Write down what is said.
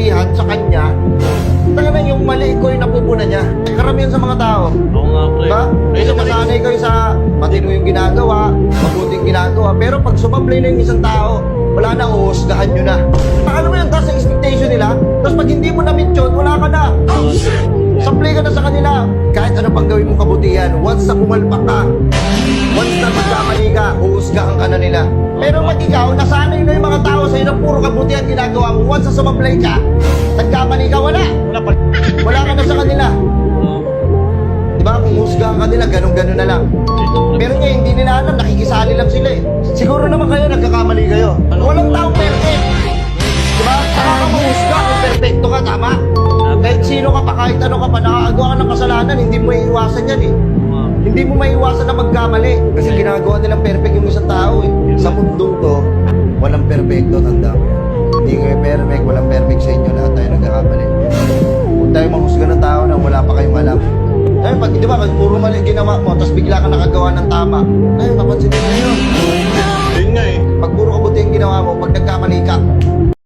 kabutihan sa kanya, talagang yung mali ko yung napupunan niya. Karamihan sa mga tao. Oo nga, pre. Diba? Kasi nasanay kayo sa matino yung ginagawa, mabuting ginagawa. Pero pag sumablay na yung isang tao, wala na, uhusgahan nyo na. Paano mo yung taas ang expectation nila? Tapos pag hindi mo na-meet yun, wala ka na. Sablay ka na sa kanila. Kahit ano pang gawin mong kabutihan, once na pumalpak ka, once na magkamali ka, uhusgahan ka na nila. Pero pag ikaw, nasanay na yung mga tao puro kabutihan ginagawa mo, once na sumablay ka, nagkamali ka, wala. wala pa. Wala ka na sa kanila. Di ba? Kung husgahan ka nila, ganun-ganun na lang. Pero ngayon, hindi nila alam, nakikisali lang sila eh. Siguro naman kayo, nagkakamali kayo. Walang taong perfect. Di ba? Saka ka mahusga kung perfecto ka, tama? Kahit sino ka pa, kahit ano ka pa, nakakagawa ka ng kasalanan, hindi mo iiwasan yan eh. Hindi mo maiwasan na magkamali. Kasi ginagawa nilang perfect yung isang tao eh. Sa mundong to, walang perfecto, tanda mo yan. Hindi kayo perfect, walang perfect sa inyo, lahat tayo nagkakamali. Huwag tayo manghusga ng tao na wala pa kayong alam. Ay, pag di ba, pag puro mali ginawa mo, tapos bigla ka nakagawa ng tama. Ay, mapansin mo